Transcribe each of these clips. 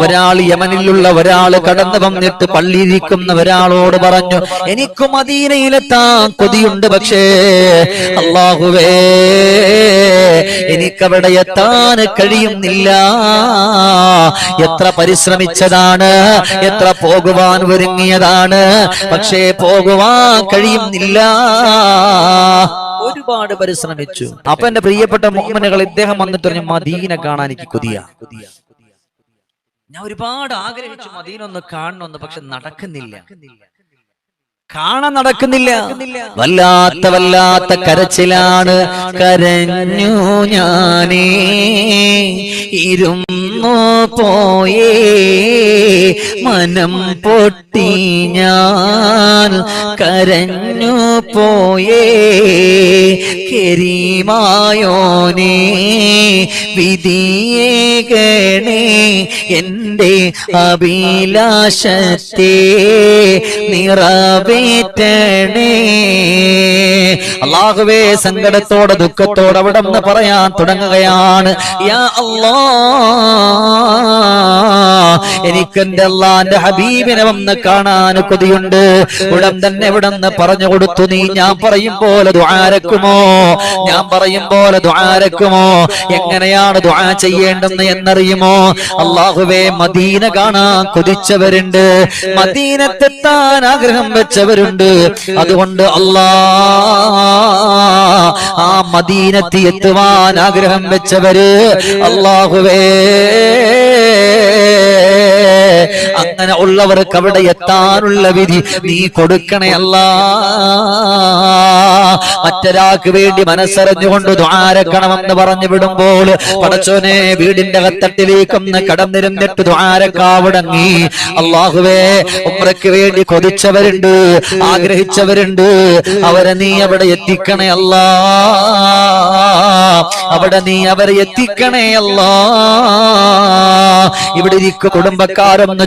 ഒരാൾ യമനിലുള്ള ഒരാൾ കടന്നു വന്നിട്ട് പള്ളിയിരിക്കുന്ന ഒരാളോട് പറഞ്ഞു എനിക്ക് മദീനയിലെത്താൻ കൊതിയുണ്ട് പക്ഷേ അള്ളാഹുവേ എനിക്കവിടെ എത്താൻ കഴിയുന്നില്ല. എത്ര പരിശ്രമിച്ചതാണ് എത്ര പോകുവാൻ ഒരുങ്ങിയതാണ് പക്ഷേ പോകുവാൻ കഴിയുന്നില്ല. ഒരുപാട് പരിശ്രമിച്ചു. അപ്പൊ എന്റെ പ്രിയപ്പെട്ട മുഹമ്മനുകൾ ഇദ്ദേഹം വന്നിട്ട് മദീന കാണാൻ എനിക്ക് കൊതിയ. ഞാൻ ഒരുപാട് ആഗ്രഹിച്ചു മദീനൊന്ന് കാണണമെന്ന് പക്ഷെ നടക്കുന്നില്ല. കാണാൻ നടക്കുന്നില്ല. വല്ലാത്ത വല്ലാത്ത കരച്ചിലാണ്. കരഞ്ഞു ഞാനേ ഇരുന്നു പോയേ മനം പൊട്ടി ഞാൻ കരഞ്ഞു പോയേ കെരിമായോനേ വിധിയേ ഗണേ എന്റെ അഭിലാഷത്തെ നിറവേറ്റണേ. അള്ളാഹുവേ സങ്കടത്തോടെ ദുഃഖത്തോടെ അവിടെ നിന്ന് പറയാൻ തുടങ്ങുകയാണ്. യാ അല്ലാ എനിക്ക് എന്റെ അള്ളാന്റെ ഹബീബിനെ വന്ന് കാണാൻ കൊതിയുണ്ട്. ഉടൻ തന്നെ ഇവിടെ നിന്ന് പറഞ്ഞു കൊടുത്തു. നീ ഞാൻ പറയും പോലെ ദ്വാരക്കുമോ ഞാൻ പറയും പോലെ ദ്വാരക്കുമോ എങ്ങനെയാണ് ദ്വാ ചെയ്യേണ്ടെന്ന് എന്നറിയുമോ? അള്ളാഹുവേ മദീന കാണാൻ കൊതിച്ചവരുണ്ട്. മദീനത്തെത്താൻ ആഗ്രഹം വെച്ചവരുണ്ട്. അതുകൊണ്ട് അല്ലാ ആ മദീനത്തി എത്തുവാൻ ആഗ്രഹം വെച്ചവര് അള്ളാഹുവേ. അങ്ങനെ ഉള്ളവർക്ക് അവിടെ എത്താനുള്ള വിധി നീ കൊടുക്കണേ അല്ല മറ്റൊരാൾക്ക് വേണ്ടി മനസ്സറിഞ്ഞുകൊണ്ട് ദ്വാരക്കണമെന്ന് പറഞ്ഞു വിടുമ്പോൾ പടച്ചോനെ വീടിന്റെ കത്തട്ടിലേക്കൊന്ന് കടന്നിരുന്നിട്ട് ദ്വാരക്കാവിടങ്ങി അള്ളാഹുവേ ഉമ്രയ്ക്ക് വേണ്ടി കൊതിച്ചവരുണ്ട് ആഗ്രഹിച്ചവരുണ്ട്. അവരെ നീ അവിടെ എത്തിക്കണേ അല്ല അവിടെ നീ അവരെ എത്തിക്കണേ അല്ല ഇവിടെ ഇരിക്കും കുടുംബക്കാരൊന്ന്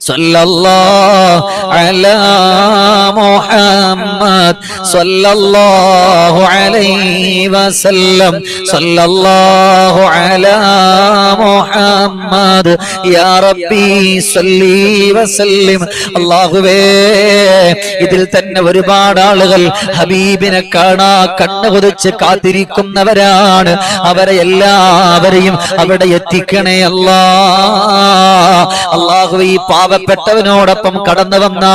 صلى الله على محمد صلى الله عليه وسلم صلى الله على محمد يا ربي صلي وسلم അള്ളാഹുവേ ഇതിൽ തന്നെ ഒരുപാട് ആളുകൾ ഹബീബിനെ കാണാ കണ്ണു കൊതിച്ച് കാത്തിരിക്കുന്നവരാണ് അവരെ എല്ലാവരെയും അവിടെ എത്തിക്കണേ അല്ലാ അള്ളാഹു ഈ പാവപ്പെട്ടവനോടൊപ്പം കടന്നു വന്ന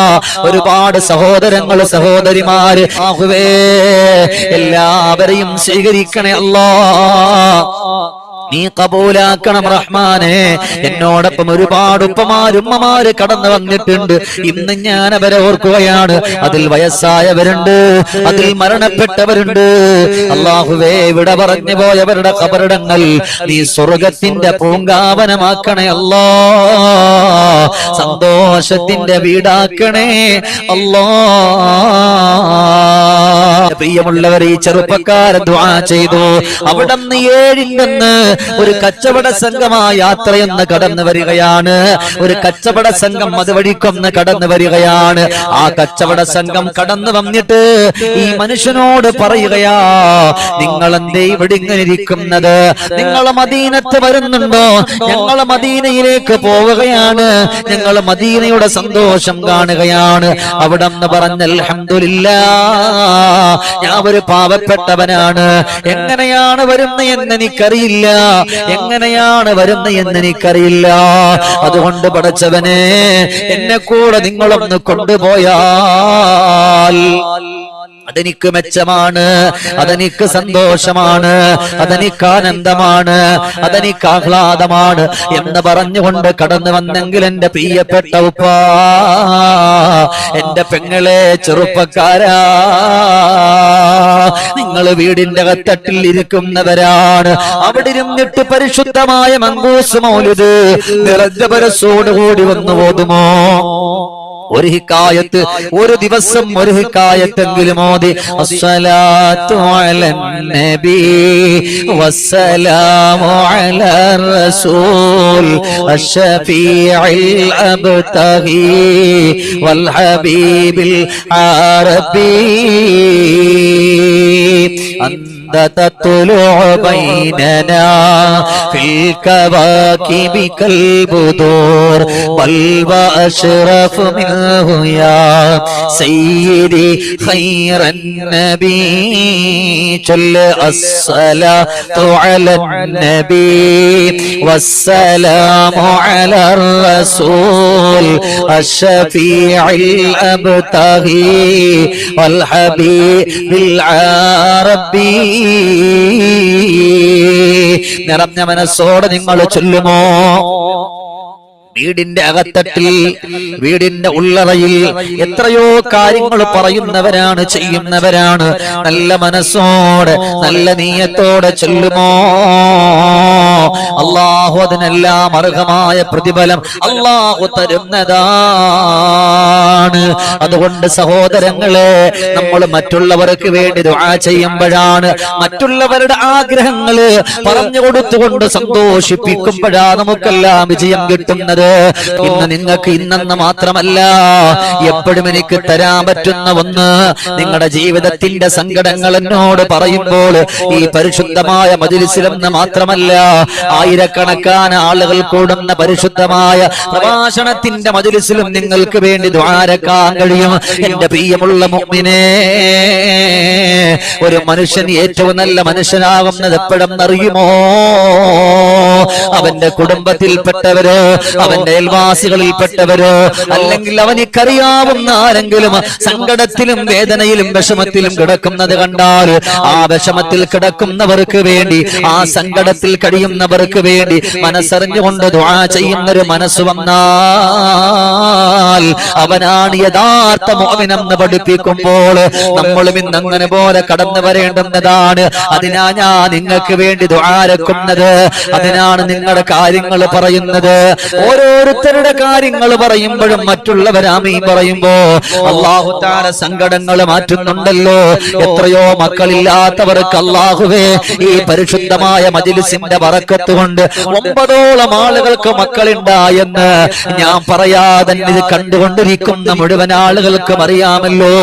ഒരുപാട് സഹോദരങ്ങൾ സഹോദരിമാര് ആഹുവേ എല്ലാവരെയും സ്വീകരിക്കണേ അല്ലാ. നീ കബൂലാക്കണം റഹ്മാനെ. എന്നോടൊപ്പം ഒരുപാട് ഉപ്പമാരുമ്മമാര് കടന്നു വന്നിട്ടുണ്ട്. ഇന്ന് ഞാൻ അവരെ ഓർക്കുകയാണ്. അതിൽ വയസ്സായവരുണ്ട്. അതിൽ മരണപ്പെട്ടവരുണ്ട്. അള്ളാഹുവേ ഇവിടെ പറഞ്ഞു പോയവരുടെ കബറിടങ്ങൾ നീ സ്വർഗത്തിന്റെ പൂങ്കാവനമാക്കണേ അല്ലോ. സന്തോഷത്തിന്റെ വീടാക്കണേ അല്ലാ. പ്രിയമുള്ളവർ ഈ ചെറുപ്പക്കാരെ ദ്വാ ചെയ്തു. അവിടെ നിന്ന് ഏഴിണ്ടെന്ന് ഒരു കച്ചവട സംഘമായ യാത്രയെന്ന് കടന്നു വരികയാണ്. ഒരു കച്ചവട സംഘം അതുവഴിക്കൊന്ന് കടന്നു വരികയാണ്. ആ കച്ചവട സംഘം കടന്നു വന്നിട്ട് ഈ മനുഷ്യനോട് പറയുകയാ നിങ്ങൾ എന്തേ ഇവിടെ ഇങ്ങനെ ഇരിക്കുന്നത്? നിങ്ങൾ മദീനത്ത് വരുന്നുണ്ടോ? ഞങ്ങൾ മദീനയിലേക്ക് പോവുകയാണ്. ഞങ്ങൾ മദീനയുടെ സന്തോഷം കാണുകയാണ്. അവിടെ നിന്ന് പറഞ്ഞ അൽഹംദുലില്ല ഞാൻ ഒരു പാവപ്പെട്ടവനാണ്. എങ്ങനെയാണ് വരുന്ന എന്ന് എനിക്കറിയില്ല. എങ്ങനെയാണ് വരുന്ന എന്ന് എനിക്കറിയില്ല. അതുകൊണ്ട് പടച്ചവനെ എന്നെ കൂടെ നിങ്ങളൊന്ന് കൊണ്ടുപോയാൽ അതെനിക്ക് മെച്ചമാണ് അതെനിക്ക് സന്തോഷമാണ് അതെനിക്ക് ആനന്ദമാണ് അതെനിക്ക് ആഹ്ലാദമാണ് എന്ന് പറഞ്ഞുകൊണ്ട് കടന്നു വന്നെങ്കിൽ എന്റെ പ്രിയപ്പെട്ട ഉപ്പ എന്റെ പെങ്ങളെ ചെറുപ്പക്കാരാ. നിങ്ങൾ വീടിന്റെ കത്തട്ടിൽ ഇരിക്കുന്നവരാണ്. അവിടെ ഇരുന്നിട്ട് പരിശുദ്ധമായ മങ്കൂസ് മൗലിത് നിറഞ്ഞ പരസോടുകൂടി വന്നു പോതുമോ ഒരു ഹിക്കായത്ത് ഒരു ദിവസം ഒരു ഹിക്കായത്തെങ്കിലും മോദി അസ്സലാത്തു വസ്സലാമു റസൂൽ അബ്തഹി വൽ ഹബീബിൽ ആറബി أنت تطلع بيننا في الكواكب كالبدور بل وأشرف منه يا سيدي خير النبي. جل الصلاة على النبي والسلام على الرسول الشفيع الأبتغي والحبيب العربي. നിറഞ്ഞ മനസ്സോടെ നിങ്ങൾ ചൊല്ലുമോ? വീടിന്റെ അകത്തട്ടിൽ വീടിന്റെ ഉള്ളറയിൽ എത്രയോ കാര്യങ്ങൾ പറയുന്നവരാണ് ചെയ്യുന്നവരാണ്. നല്ല മനസ്സോടെ നല്ല നീയത്തോടെ ചൊല്ലുമോ? അള്ളാഹു അതിനെല്ലാം അർഹമായ പ്രതിഫലം അള്ളാഹു തരുന്നതാണ്. അതുകൊണ്ട് സഹോദരങ്ങളെ നമ്മൾ മറ്റുള്ളവർക്ക് വേണ്ടി ദുആ ചെയ്യുമ്പോഴാണ് മറ്റുള്ളവരുടെ ആഗ്രഹങ്ങൾ പറഞ്ഞു കൊടുത്തുകൊണ്ട് സന്തോഷിപ്പിക്കുമ്പോഴാ നമുക്കെല്ലാം വിജയം കിട്ടുന്നത്. ഇന്ന് നിങ്ങൾക്ക് ഇന്നെന്ന് മാത്രമല്ല എപ്പോഴും എനിക്ക് തരാൻ പറ്റുന്ന ഒന്ന് നിങ്ങളുടെ ജീവിതത്തിന്റെ സങ്കടങ്ങൾ എന്നോട് പറയുമ്പോൾ ഈ പരിശുദ്ധമായ മതിലിസിലെന്ന് മാത്രമല്ല ആയിരക്കണക്കാന ആളുകൾ കൂടുന്ന പരിശുദ്ധമായ പ്രഭാഷണത്തിന്റെ മജുലിസിലും നിങ്ങൾക്ക് വേണ്ടി ദ്വാരക്കാൻ കഴിയും. എന്റെ പ്രിയമുള്ള മുമ്പിനെ ഒരു മനുഷ്യൻ ഏറ്റവും നല്ല മനുഷ്യനാകുന്നത് എപ്പോഴെന്നറിയുമോ? അവന്റെ കുടുംബത്തിൽപ്പെട്ടവരോ അവന്റെ അയൽവാസികളിൽപ്പെട്ടവരോ അല്ലെങ്കിൽ അവനിക്കറിയാവുന്ന ആരെങ്കിലും സങ്കടത്തിലും വേദനയിലും വിഷമത്തിലും കിടക്കുന്നത് കണ്ടാൽ ആ വിഷമത്തിൽ കിടക്കുന്നവർക്ക് വേണ്ടി ആ സങ്കടത്തിൽ കഴിയുന്നവർക്ക് വേണ്ടി മനസ്സറിഞ്ഞുകൊണ്ട് ദുആ ചെയ്യുന്നൊരു മനസ്സ് വന്നാൽ അവനാണ് യഥാർത്ഥ മോമിനെന്ന് പഠിപ്പിക്കുമ്പോൾ നമ്മളും ഇന്ന് അങ്ങനെ പോലെ കടന്നു വരേണ്ടുന്നതാണ്. അതിനാ ഞാൻ നിങ്ങൾക്ക് വേണ്ടി ദ്വാരക്കുന്നത് അതിനാണ് നിങ്ങളുടെ കാര്യങ്ങൾ പറയുന്നത്. ഓരോരുത്തരുടെ കാര്യങ്ങൾ പറയുമ്പോഴും മറ്റുള്ളവർ ആമീൻ പറയുമ്പോ. അള്ളാഹുത്താര സങ്കടങ്ങൾ മാറ്റുന്നുണ്ടല്ലോ. എത്രയോ മക്കളില്ലാത്തവർക്ക് അള്ളാഹുവേ ഈ പരിശുദ്ധമായ മജിലിസിന്റെ വറക്കത്ത് കൊണ്ട് ഒമ്പതോളം ആളുകൾക്ക് മക്കളുണ്ടായെന്ന് ഞാൻ പറയാതെ ഇത് കണ്ടുകൊണ്ടിരിക്കുന്ന മുഴുവൻ ആളുകൾക്കും അറിയാമല്ലോ.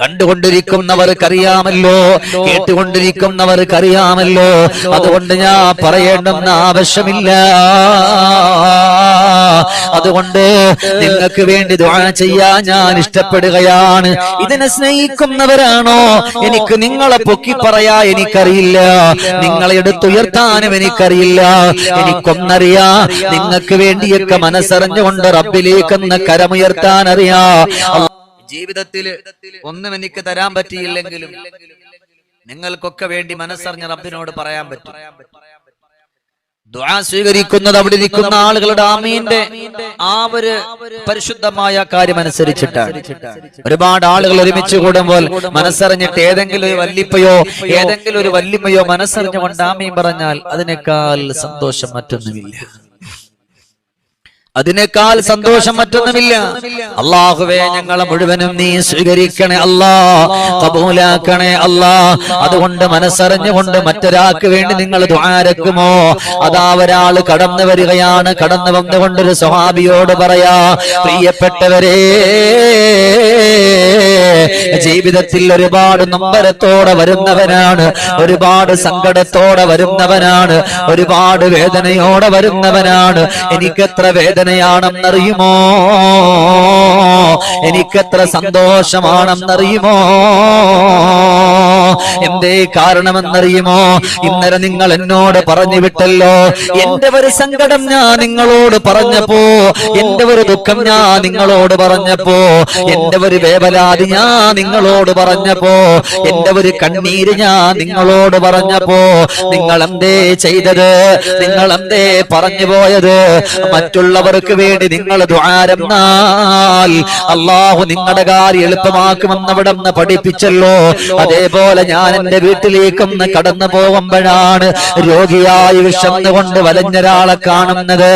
കണ്ടുകൊണ്ടിരിക്കുന്നവർക്കറിയാമല്ലോ കേട്ടുകൊണ്ടിരിക്കുന്നവർക്കറിയാമല്ലോ. അതുകൊണ്ട് ഞാൻ പറയേണ്ടെന്ന് ആവശ്യമില്ല. അതുകൊണ്ട് നിങ്ങൾക്ക് വേണ്ടി ദുആ ചെയ്യാൻ ഞാൻ ഇഷ്ടപ്പെടുകയാണ്. ഇതിനെ സ്നേഹിക്കുന്നവരാണോ? എനിക്ക് നിങ്ങളെ പൊക്കി പറയാ എനിക്കറിയില്ല. നിങ്ങളെ എടുത്തുയർത്താനും എനിക്കറിയില്ല. എനിക്കൊന്നറിയാ നിങ്ങൾക്ക് വേണ്ടിയൊക്കെ മനസ്സറിഞ്ഞുകൊണ്ട് റബ്ബിലേക്കെന്ന് കരമുയർത്താൻ അറിയാ ജീവിതത്തിൽ ഒന്നും എനിക്ക് തരാൻ പറ്റിയില്ലെങ്കിലും നിങ്ങൾക്കൊക്കെ വേണ്ടി മനസ്സറിഞ്ഞ റബ്ബിനോട് പറയാൻ പറ്റും. ദുആ സ്വീകരിക്കുന്നത് അവിടെ ഇരിക്കുന്ന ആളുകളുടെ ആമീന്റെ ആ ഒരു പരിശുദ്ധമായ കാര്യം അനുസരിച്ചിട്ടാണ്. ഒരുപാട് ആളുകൾ ഒരുമിച്ച് കൂടുമ്പോൾ മനസ്സറിഞ്ഞിട്ട് ഏതെങ്കിലും ഒരു വല്ലിപ്പയോ ഏതെങ്കിലും ഒരു വല്ലിമ്മയോ മനസ്സറിഞ്ഞുകൊണ്ട് ആമീൻ പറഞ്ഞാൽ അതിനേക്കാൾ സന്തോഷം മറ്റൊന്നുമില്ല. അതിനേക്കാൾ സന്തോഷം മറ്റൊന്നുമില്ല. അള്ളാഹുവേ ഞങ്ങളെ മുഴുവനും നീ സ്വീകരിക്കണേ അല്ലാ കബൂലാക്കണേ അല്ലാ. അതുകൊണ്ട് മനസ്സറിഞ്ഞുകൊണ്ട് മറ്റൊരാൾക്ക് വേണ്ടി നിങ്ങൾ ദ്വാരക്കുമോ അതാ ഒരാൾ കടന്നു വരികയാണ്. കടന്നു വന്നുകൊണ്ടൊരു സ്വഹാബിയോട് പറയാ പ്രിയപ്പെട്ടവരെ ജീവിതത്തിൽ ഒരുപാട് നമ്പരത്തോടെ വരുന്നവനാണ്. ഒരുപാട് സങ്കടത്തോടെ വരുന്നവനാണ്. ഒരുപാട് വേദനയോടെ വരുന്നവനാണ്. എനിക്കെത്ര വേദനയാണെന്നറിയുമോ? എനിക്കെത്ര സന്തോഷമാണെന്നറിയുമോ? എന്തേ കാരണമെന്നറിയുമോ? ഇന്നലെ നിങ്ങൾ എന്നോട് പറഞ്ഞു വിട്ടല്ലോ. എന്റെ ഒരു സങ്കടം ഞാൻ നിങ്ങളോട് പറഞ്ഞപ്പോ എന്റെ ഒരു ദുഃഖം ഞാൻ നിങ്ങളോട് പറഞ്ഞപ്പോ എന്റെ ഒരു വേവലാതി ഞാൻ നിങ്ങളോട് പറഞ്ഞപ്പോ എന്റെ ഒരു കണ്ണീര് ഞാൻ നിങ്ങളോട് പറഞ്ഞപ്പോ നിങ്ങൾ എന്തേ ചെയ്തത്? നിങ്ങൾ എന്തേ പറഞ്ഞു പോയത്? മറ്റുള്ളവർക്ക് വേണ്ടി നിങ്ങൾ ദ്വാരന്നാൽ അള്ളാഹു നിങ്ങളുടെ കാര്യം എളുപ്പമാക്കുമെന്ന് അവിടെ പഠിപ്പിച്ചല്ലോ. അതേപോലെ അതുപോലെ ഞാൻ എന്റെ വീട്ടിലേക്കൊന്ന് കടന്നു പോകുമ്പോഴാണ് രോഗിയായി വിഷന്നുകൊണ്ട് വലഞ്ഞൊരാളെ കാണുന്നത്.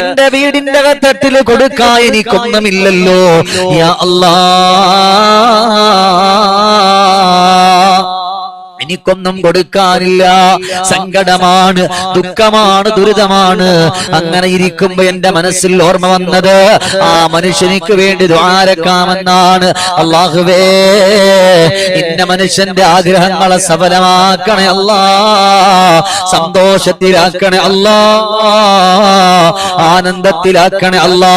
എന്റെ വീടിന്റെ തട്ടിൽ കൊടുക്കാൻ എനിക്കൊന്നുമില്ലല്ലോ. അല്ലാ. എനിക്കൊന്നും കൊടുക്കാനില്ല. സങ്കടമാണ് ദുഃഖമാണ് ദുരിതമാണ്. അങ്ങനെ ഇരിക്കുമ്പോ എന്റെ മനസ്സിൽ ഓർമ്മ വന്നത് ആ മനുഷ്യനിക്ക് വേണ്ടി ദ്വാരക്കാമെന്നാണ് അള്ളാഹുവേ ഇന്ന മനുഷ്യന്റെ ആഗ്രഹങ്ങളെ സഫലമാക്കണേ അല്ലാ. സന്തോഷത്തിലാക്കണേ അല്ലാ. ആനന്ദത്തിലാക്കണേ അല്ലാ.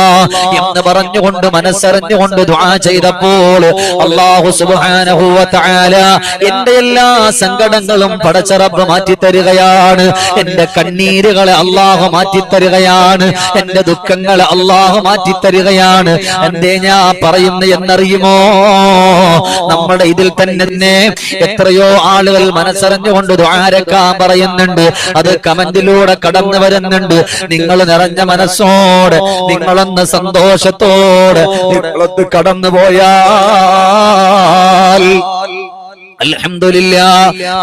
എന്ന് പറഞ്ഞുകൊണ്ട് മനസ്സറിഞ്ഞുകൊണ്ട് ദ്വാ ചെയ്തപ്പോൾ അള്ളാഹു സുബ്ഹാനഹു വ എന്റെ എല്ലാ സങ്കടങ്ങളും പടച്ചറബ് മാറ്റി തരികയാണ് എന്റെ കണ്ണീരുകളെ അള്ളാഹു മാറ്റി തരികയാണ് എന്റെ ദുഃഖങ്ങളെ അള്ളാഹു മാറ്റി തരികയാണ് എന്തേ ഞാൻ പറയുന്നു എന്നറിയുമോ? നമ്മുടെ ഇതിൽ തന്നെ എത്രയോ ആളുകൾ മനസ്സറിഞ്ഞുകൊണ്ട് ദ്വാരക്കാൻ പറയുന്നുണ്ട്. അത് കമന്റിലൂടെ കടന്നു വരുന്നുണ്ട്. നിങ്ങൾ നിറഞ്ഞ മനസ്സോടെ നിങ്ങളൊന്ന് സന്തോഷത്തോടെ നിങ്ങളൊന്ന് കടന്നു പോയാൽ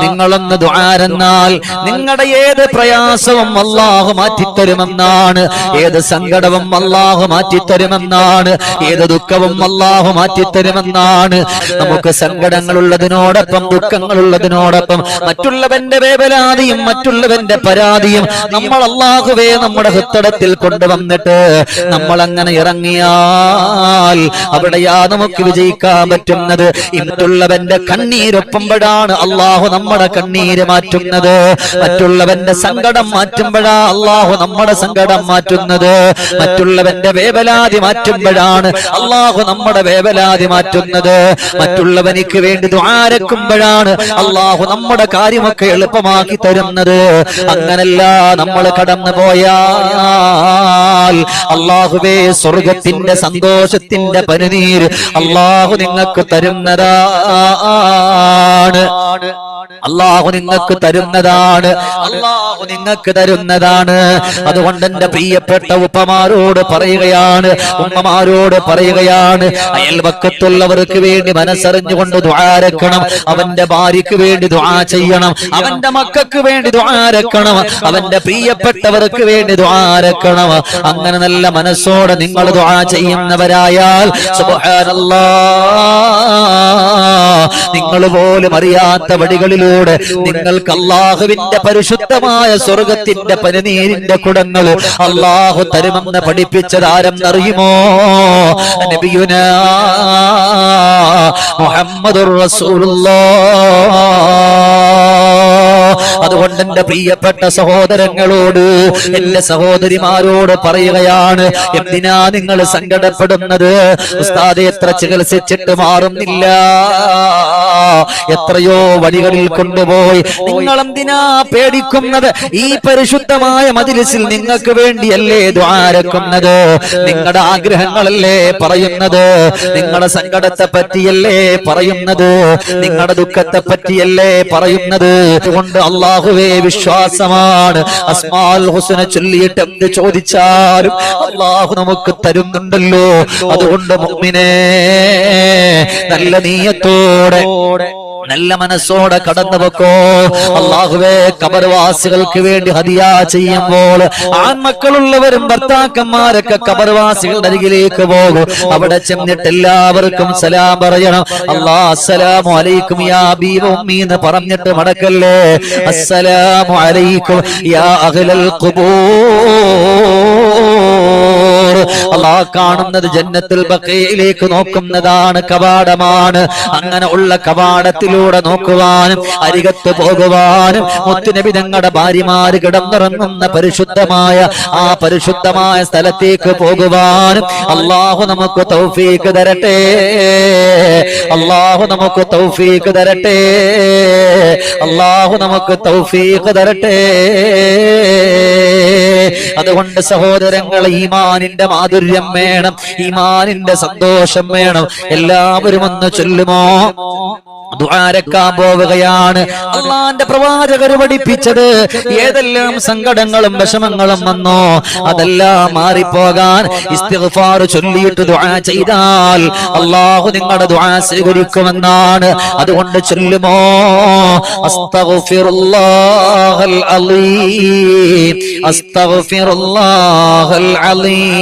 നിങ്ങളൊന്ന് ദ്വാരെന്നാൽ നിങ്ങളുടെ ഏത് പ്രയാസവും അള്ളാഹു മാറ്റിത്തരുമെന്നാണ്. ഏത് സങ്കടവും അള്ളാഹു മാറ്റിത്തരുമെന്നാണ്. ഏത് ദുഃഖവും അള്ളാഹു മാറ്റിത്തരുമെന്നാണ്. നമുക്ക് സങ്കടങ്ങൾ സങ്കടങ്ങളുള്ളതിനോടൊപ്പം ദുഃഖങ്ങളുള്ളതിനോടൊപ്പം മറ്റുള്ളവന്റെ വേവലാതിയും മറ്റുള്ളവന്റെ പരാതിയും നമ്മൾ അള്ളാഹുവേ നമ്മുടെ ഹൃത്തടത്തിൽ കൊണ്ടുവന്നിട്ട് നമ്മൾ അങ്ങനെ ഇറങ്ങിയാൽ അവിടെയാ നമുക്ക് വിജയിക്കാൻ പറ്റുന്നത്. മറ്റുള്ളവന്റെ കണ്ണീരൊപ്പുമ്പോഴാണ് അള്ളാഹു നമ്മുടെ കണ്ണീര് മാറ്റുന്നത്. മറ്റുള്ളവന്റെ സങ്കടം മാറ്റുമ്പോഴാ അള്ളാഹു നമ്മുടെ സങ്കടം മാറ്റുന്നത്. മറ്റുള്ളവന്റെ വേവലാതി മാറ്റുമ്പോഴാണ് അള്ളാഹു നമ്മുടെ വേവലാതി മാറ്റുന്നത്. മറ്റുള്ളവനിക്ക് വേണ്ടി ദ്വാരക്കുമ്പോഴാണ് അള്ളാഹു നമ്മുടെ കാര്യമൊക്കെ എളുപ്പമാക്കി തരുന്നത്. അങ്ങനല്ല നമ്മൾ കടന്നു പോയാൽ അള്ളാഹുവേ സ്വർഗത്തിന്റെ സന്തോഷത്തിന്റെ പനിനീര് അള്ളാഹു നിങ്ങൾക്ക് തരുന്നതാണ് അള്ളാഹു നിങ്ങൾക്ക് തരുന്നതാണ്. അള്ളാഹു നിങ്ങൾക്ക് തരുന്നതാണ്. അതുകൊണ്ട് എന്റെ പ്രിയപ്പെട്ട ഉപ്പമാരോട് പറയുകയാണ് ഉമ്മമാരോട് പറയുകയാണ് അയൽവക്കത്തുള്ളവർക്ക് വേണ്ടി മനസ്സറിഞ്ഞുകൊണ്ട് ദ്വാരക്കണം അവന്റെ ഭാര്യക്ക് വേണ്ടി ദ്വാ ചെയ്യണം അവന്റെ മക്കൾക്ക് വേണ്ടി ദ്വാരക്കണം അവന്റെ പ്രിയപ്പെട്ടവർക്ക് വേണ്ടി ദ്വാരക്കണം അങ്ങനെ നല്ല മനസ്സോടെ നിങ്ങൾ ദ്വാ ചെയ്യുന്നവരായാൽ സുബ്ഹാനല്ലാഹ് നിങ്ങൾ പോലും അറിയാത്ത വഴികളിലൂടെ നിങ്ങൾക്ക് അള്ളാഹുവിന്റെ പരിശുദ്ധമായ സ്വർഗത്തിന്റെ പനിനീരിന്റെ കുടങ്ങൾ അള്ളാഹു തരുമെന്ന് പഠിപ്പിച്ചത് ആരെന്നറിയുമോ നബിയുന മുഹമ്മദുർ റസൂലുള്ളാഹ് എന്റെ പ്രിയപ്പെട്ട സഹോദരങ്ങളോട് എന്റെ സഹോദരിമാരോട് പറയുകയാണ് എന്തിനാ നിങ്ങൾ സങ്കടപ്പെടുന്നത്? ഉസ്താദ് എത്ര ചികിത്സിച്ചിട്ട് മാറുന്നില്ല. എത്രയോ വഴികളിൽ കൊണ്ടുപോയി. നിങ്ങൾ എന്തിനാ പേടിക്കുന്നത്? ഈ പരിശുദ്ധമായ മതിലിസിൽ നിങ്ങൾക്ക് വേണ്ടിയല്ലേ ദ്വാരക്കുന്നത് നിങ്ങളുടെ ആഗ്രഹങ്ങളല്ലേ പറയുന്നത്? നിങ്ങളുടെ സങ്കടത്തെ പറ്റിയല്ലേ പറയുന്നത്? നിങ്ങളുടെ ദുഃഖത്തെ പറ്റിയല്ലേ പറയുന്നത്? അതുകൊണ്ട് അള്ളാഹുവേ വിശ്വാസമാണ്. അസ്മാൽ ഹുസന ചൊല്ലിയിട്ട് എന്ത് ചോദിച്ചാലും അള്ളാഹു നമുക്ക് തരുന്നുണ്ടല്ലോ. അതുകൊണ്ട് മുമ്മിനെ നല്ല നീയത്തോടെ നല്ല മനസ്സോടെ കടന്നു വെക്കോ അള്ളാഹുവേ കബർവാസികൾക്ക് വേണ്ടി ഹതിയ ചെയ്യുമ്പോൾ ആൺമക്കളുള്ളവരും ഭർത്താക്കന്മാരൊക്കെ കബർവാസികളുടെ അരികിലേക്ക് പോകും. അവിടെ ചെന്നിട്ട് എല്ലാവർക്കും സലാം പറയണം. അള്ളാഹ് അസ്സലാമു അലൈക്കും യാ ബീവ ഉമ്മി എന്ന് പറഞ്ഞിട്ട് മടക്കല്ലേ? അസ്സലാമു അലൈക്കും യാ അഹ്ലൽ ഖുബൂർ. അള്ളാഹ് കാണുന്നത് ജന്നത്തുൽ ബക്കയിലേക്ക് നോക്കുന്നതാണ് കവാടമാണ്. അങ്ങനെ ഉള്ള കവാടത്തിലൂടെ നോക്കുവാനും അരികത്ത് പോകുവാനും മുത്തുനബി തങ്ങളുടെ ഭാര്യമാര് കിടന്നിറങ്ങുന്ന പരിശുദ്ധമായ ആ പരിശുദ്ധമായ സ്ഥലത്തേക്ക് പോകുവാനും അള്ളാഹു നമുക്ക് തൗഫീക്ക് തരട്ടെ. അള്ളാഹു നമുക്ക് തൗഫീക്ക് തരട്ടെ. അള്ളാഹു നമുക്ക് തൗഫീക്ക് തരട്ടെ. അതുകൊണ്ട് സഹോദരങ്ങൾ ഈമാനിന്റെ മാധുര്യം വേണം ഈമാനിന്റെ സന്തോഷം വേണം. എല്ലാവരും ഒന്ന് ചൊല്ലുമോ? ദ്വാരക്കാൻ പോവുകയാണ്. അള്ളാന്റെ പ്രവാചകർ പഠിപ്പിച്ചത് ഏതെല്ലാം സങ്കടങ്ങളും വിഷമങ്ങളും വന്നോ അതെല്ലാം മാറിപ്പോകാൻ ഇസ്തിഫാർ ചൊല്ലിയിട്ട് ദ്വാ ചെയ്താൽ അള്ളാഹു നിങ്ങളുടെ ദ്വാ സ്വീകരിക്കുമെന്നാണ്. അതുകൊണ്ട് ചൊല്ലുമോ? അസ്തഗ്ഫിറുല്ലാഹൽ അലീ. അസ്തഗ്ഫിറുല്ലാഹൽ അലീം.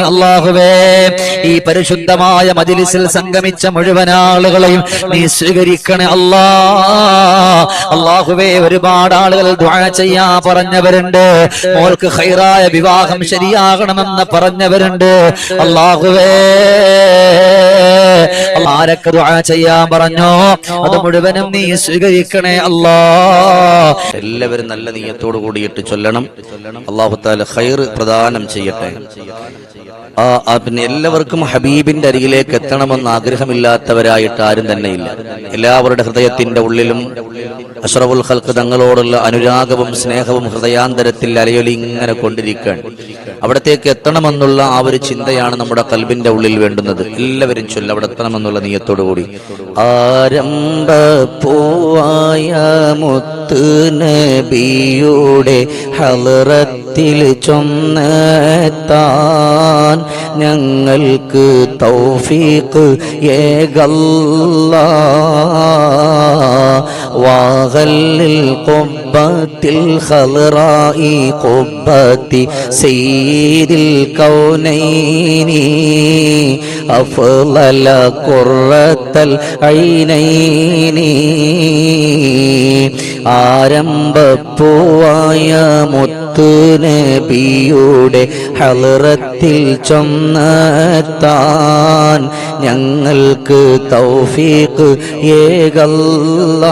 അല്ലാഹുവേ ഈ പരിശുദ്ധമായ മജിലിസിൽ സംഗമിച്ച മുഴുവൻ ആളുകളെയും നീ സ്വീകരിക്കണേ അല്ലാ. അള്ളാഹുവേ ഒരുപാട് ആളുകൾ ചെയ്യാ പറഞ്ഞവരുണ്ട്. മോൾക്ക് ഹൈറായ വിവാഹം ശരിയാകണമെന്ന് പറഞ്ഞവരുണ്ട്. അല്ലാഹുവേ ആരൊക്കെ ദുആ ചെയ്യാൻ പറഞ്ഞോ? അത് മുഴുവനും നീ സ്വീകരിക്കണേ അല്ലാ എല്ലാവരും നല്ല നീയത്തോടു കൂടിയിട്ട് ചൊല്ലണം. അള്ളാഹു താല ഖൈർ പ്രദാനം ചെയ്യട്ടെ. ആ പിന്നെ എല്ലാവർക്കും ഹബീബിന്റെ അരികിലേക്ക് എത്തണമെന്ന് ആഗ്രഹമില്ലാത്തവരായിട്ട് ആരും തന്നെ ഇല്ല എല്ലാവരുടെ ഹൃദയത്തിന്റെ ഉള്ളിലും അഷ്റഫുൽ ഖൽക്ക് തങ്ങളോടുള്ള അനുരാഗവും സ്നേഹവും ഹൃദയാന്തരത്തിൽ അലയൊലി ഇങ്ങനെ കൊണ്ടിരിക്കുകയാണ്. അവിടത്തേക്ക് എത്തണമെന്നുള്ള ആ ഒരു ചിന്തയാണ് നമ്മുടെ കൽബിന്റെ ഉള്ളിൽ വേണ്ടുന്നത്. എല്ലാവരും ചൊല്ല അവിടെ എത്തണമെന്നുള്ള നീയത്തോടു കൂടി. ആരംഭ പൂവായ മുത്ത് നബിയുടെ ഹലറത്തിൽ ചൊന്നെത്താൻ ഞങ്ങൾക്ക് തൗഫീഖ് ഏകല്ല. واغل القبة الخضراء قبة سيد الكونين أفضل قرة العينين ആരംഭപ്പൂവായ മുത്തു നബിയുടെ ഹലറത്തിൽ ചൊന്നത്താ നൽകാൻ ഞങ്ങൾക്ക് തൗഫീഖ് ഏകല്ല.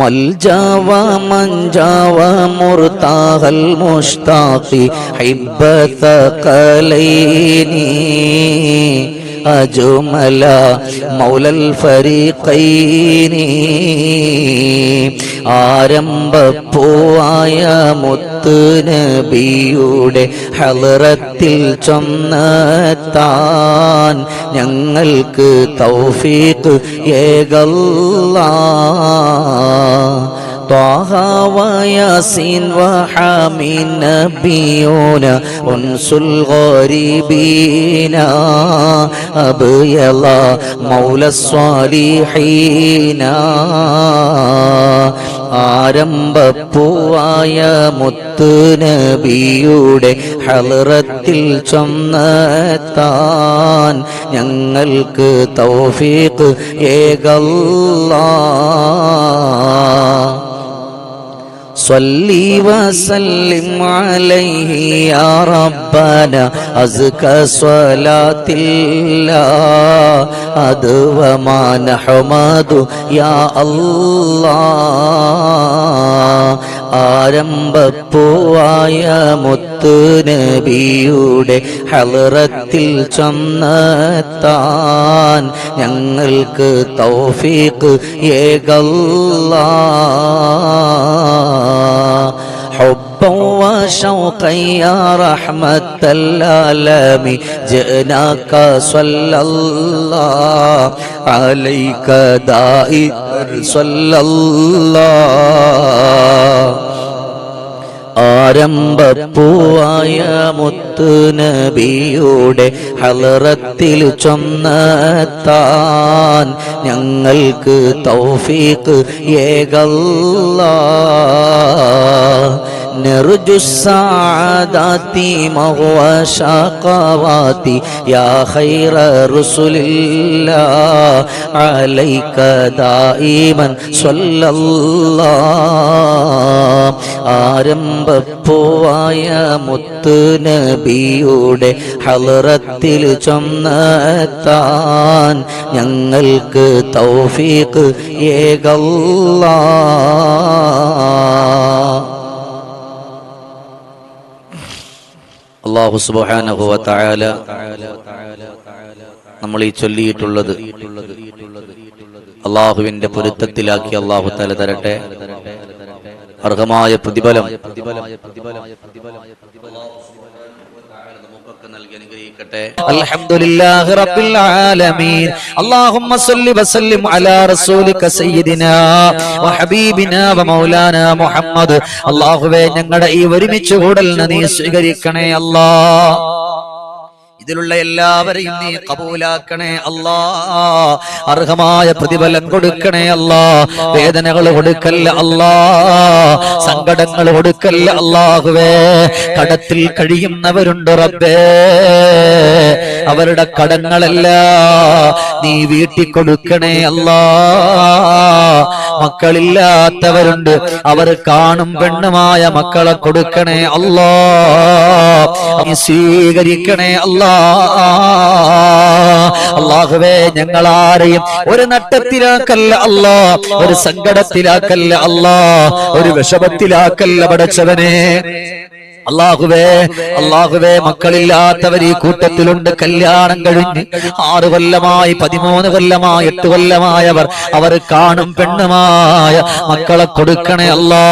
മൽജാവ മഞ്ചാവ മുർത്താഹൽ മുഷ്താഖി ഹിബ്ബത കലൈനീ. أجمل مولى الفريقين ആരംഭപ്പൂവായ മുത്ത് നബിയുടെ ഹലറത്തിൽ ചൊന്നെത്താൻ ഞങ്ങൾക്ക് തൗഫീഖ് ഏകല്ലാ طه وياسين وحامين نبينا أنس الغريبين أبيلا مولى الصالحين ആരംഭപ്പൂവായ മുത്ത് നബിയുടെ ഹലറത്തിൽ ചൊന്നെത്താൻ ഞങ്ങൾക്ക് തൗഫീഖ് ഏകല്ലാ صلي وسلم عليه يا ربنا. أزكى صلاة الله. أدوما نحمد يا الله. ആരംഭപ്പൂവായ മുത്ത് നബിയുടെ ഹലറത്തിൽ ചൊന്നെത്താൻ ഞങ്ങൾക്ക് തൗഫീഖ് ഏകല്ലാ. حبا وشوقا يا رحمة العالمين جئناك صلى الله عليك دائر صلى الله ആരംഭപ്പൂവായ മുത്ത് നബിയുടെ ഹലറത്തിൽ ചൊന്നെത്താൻ ഞങ്ങൾക്ക് തൗഫീഖ് ഏകല്ലാ نرجو السعادات مغوى شقوات يا خير رسل الله عليك دائما صلى الله ആരംഭപ്പൂവായ മുത്തു നബിയുടെ ഹലറത്തിൽ ചൊന്നെത്താൻ ഞങ്ങൾക്ക് തൗഫീഖ് ഏകല്ലാ അള്ളാഹു സുബ്ഹാനഹു വ നമ്മൾ ഈ ചൊല്ലിയിട്ടുള്ളത്. അള്ളാഹുവിന്റെ പൊരുത്തത്തിലാക്കി അള്ളാഹു തല തരട്ടെ. അർഹമായ പ്രതിഫലം. അവർക്ക് നൽകി അനുഗ്രഹിക്കട്ടെ. അൽഹംദുലില്ലാഹി റബ്ബിൽ ആലമീൻ. അല്ലാഹുമ്മ സല്ലി വസല്ലിം അലാ റസൂലിക സയ്യിദിനാ വ ഹബീബിനാ വ മൗലാനാ മുഹമ്മദ്. അല്ലാഹുവേ ഞങ്ങളുടെ ഈ ഒരുമിച്ച് കൂടലിനെ നീ സ്വീകരിക്കണേ അല്ലാഹ് ഇതിലുള്ള എല്ലാവരെയും നീ കബൂലാക്കണേ അല്ലാ. അർഹമായ പ്രതിഫലം കൊടുക്കണേ അല്ലാ. വേദനകൾ കൊടുക്കല്ല അല്ലാ. സങ്കടങ്ങൾ കൊടുക്കല്ല അല്ലാഹുവേ. കടത്തിൽ കഴിയുന്നവരുണ്ട് റബ്ബേ. അവരുടെ കടങ്ങളല്ല നീ വീട്ടിക്കൊടുക്കണേ അല്ലാ. മക്കളില്ലാത്തവരുണ്ട്. അവർ കാണും പെണ്ണുമായ മക്കളെ കൊടുക്കണേ അല്ലാ. സ്വീകരിക്കണേ അല്ലാ. അള്ളാഹുവേ ഞങ്ങൾ ആരെയും ഒരു നട്ടത്തിലാക്കല്ല അല്ലാ. ഒരു സങ്കടത്തിലാക്കല്ല അല്ലാ. ഒരു വിഷമത്തിലാക്കല്ല പടച്ചവനെ. അള്ളാഹുവേ അള്ളാഹുവേ മക്കളില്ലാത്തവർ ഈ കൂട്ടത്തിലുണ്ട്. കല്യാണം കഴിഞ്ഞ് ആറു കൊല്ലമായി പതിമൂന്ന് കൊല്ലമായി എട്ട് കൊല്ലമായവർ അവർ കാണും പെണ്ണുമായ മക്കളെ കൊടുക്കണേ അല്ലാ.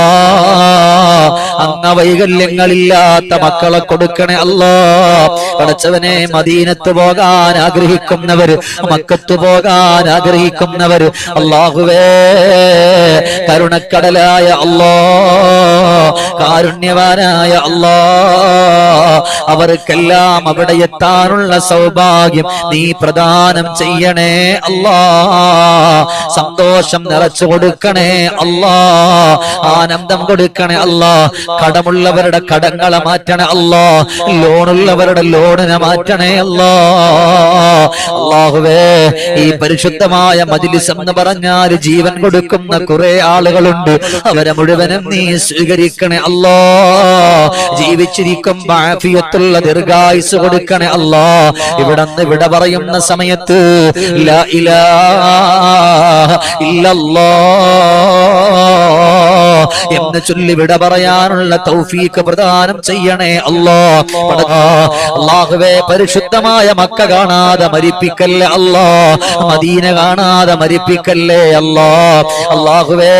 വൈകല്യങ്ങളില്ലാത്ത മക്കളെ കൊടുക്കണേ അല്ലാ. പടച്ചവനെ മദീനത്ത് പോകാൻ ആഗ്രഹിക്കുന്നവര് മക്കത്ത് പോകാൻ ആഗ്രഹിക്കുന്നവര് അള്ളാഹുവേ കരുണക്കടലായ അല്ലോ കാരുണ്യവാനായ അല്ലാ. അവർക്കെല്ലാം അവിടെ എത്താനുള്ള സൗഭാഗ്യം നീ പ്രദാനം ചെയ്യണേ അല്ലാ. സന്തോഷം നിറച്ചു കൊടുക്കണേ അല്ലാ. ആനന്ദം കൊടുക്കണേ അല്ലാ. കടമുള്ളവരുടെ കടങ്ങളെ മാറ്റണേ അല്ലാ. ലോണുള്ളവരുടെ ലോണിനെ മാറ്റണേ അല്ലാ. അള്ളാഹുവേ ഈ പരിശുദ്ധമായ മജിലിസം പറഞ്ഞാൽ ജീവൻ കൊടുക്കുന്ന കുറെ ആളുകളുണ്ട്. അവരെ മുഴുവനും നീ സ്വീകരിക്കണേ അല്ലാ. ജീവിച്ചിരിക്കും ആഫിയത്തുള്ള ദീർഘായുസ് കൊടുക്കണേ അല്ലാ. ഇവിടെ നിന്ന് ഇവിടെ പറയുന്ന സമയത്ത് ലാ ഇലാഹ ഇല്ലല്ലാ എന്ന് ചൊല്ലി വിട പറയാനുള്ള തൗഫീക്ക് പ്രദാനം ചെയ്യണേ അല്ലോ. അള്ളാഹുവേ പരിശുദ്ധമായ മക്ക കാണാതെ മരിപ്പിക്കല്ലേ അല്ലോ. മദീന കാണാതെ മരിപ്പിക്കല്ലേ അല്ലോ. അള്ളാഹുവേ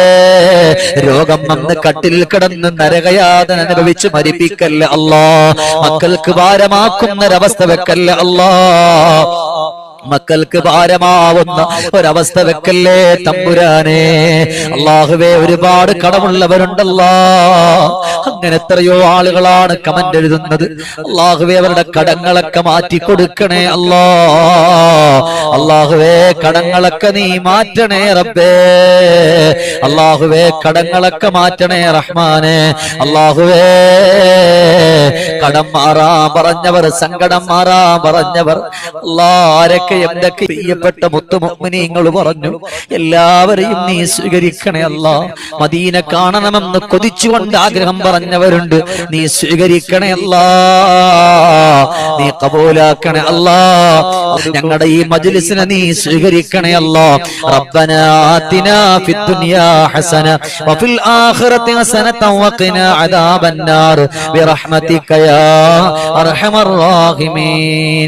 രോഗം വന്ന് കട്ടിൽ കിടന്ന് നരകയാതന അനുഭവിച്ച് മരിപ്പിക്കല്ലേ അല്ലാ? മക്കൾക്ക് ഭാരമാക്കുന്നൊരവസ്ഥ വെക്കല്ലേ അല്ലാ? മക്കൾക്ക് ഭാരമാവുന്ന ഒരവസ്ഥ വെക്കല്ലേ തമ്പുരാനെ? അള്ളാഹുവേ ഒരുപാട് കടമുള്ളവരുണ്ടല്ലോ. അങ്ങനെ എത്രയോ ആളുകളാണ് കമന്റ് എഴുതുന്നത്. അള്ളാഹുവേ അവരുടെ കടങ്ങളൊക്കെ മാറ്റി കൊടുക്കണേ അല്ലാ. അള്ളാഹുവേ കടങ്ങളൊക്കെ നീ മാറ്റണേ റബ്ബേ. അള്ളാഹുവേ കടങ്ങളൊക്കെ മാറ്റണേ റഹ്മാനെ. അള്ളാഹുവേ കടം മാറാ പറഞ്ഞവർ സങ്കടം മാറാ പറഞ്ഞവർ അല്ലാ ആരൊക്കെ എന്തൊക്കെ പ്രിയപ്പെട്ട നിങ്ങൾ പറഞ്ഞു എല്ലാവരെയും നീ സ്വീകരിക്കണേ അല്ല. മദീന കാണണമെന്ന് കൊതിച്ചുകൊണ്ട് ആഗ്രഹം പറഞ്ഞവരുണ്ട്. നീ സ്വീകരിക്കണേ അല്ല. നീ കബൂലാക്കണേ അല്ല. ഞങ്ങളുടെ ഈ മജ്ലിസിനെ നീ സ്വീകരിക്കണേ അല്ല. റബ്ബന ആതിനാ ഫിദ് ദുനിയാ ഹസന വഫിൽ ആഖിറതി ഹസനത വഖിനാ അദാബന്നാർ. ബിറഹ്മതിക യാ അർഹമർ റാഹിമീൻ.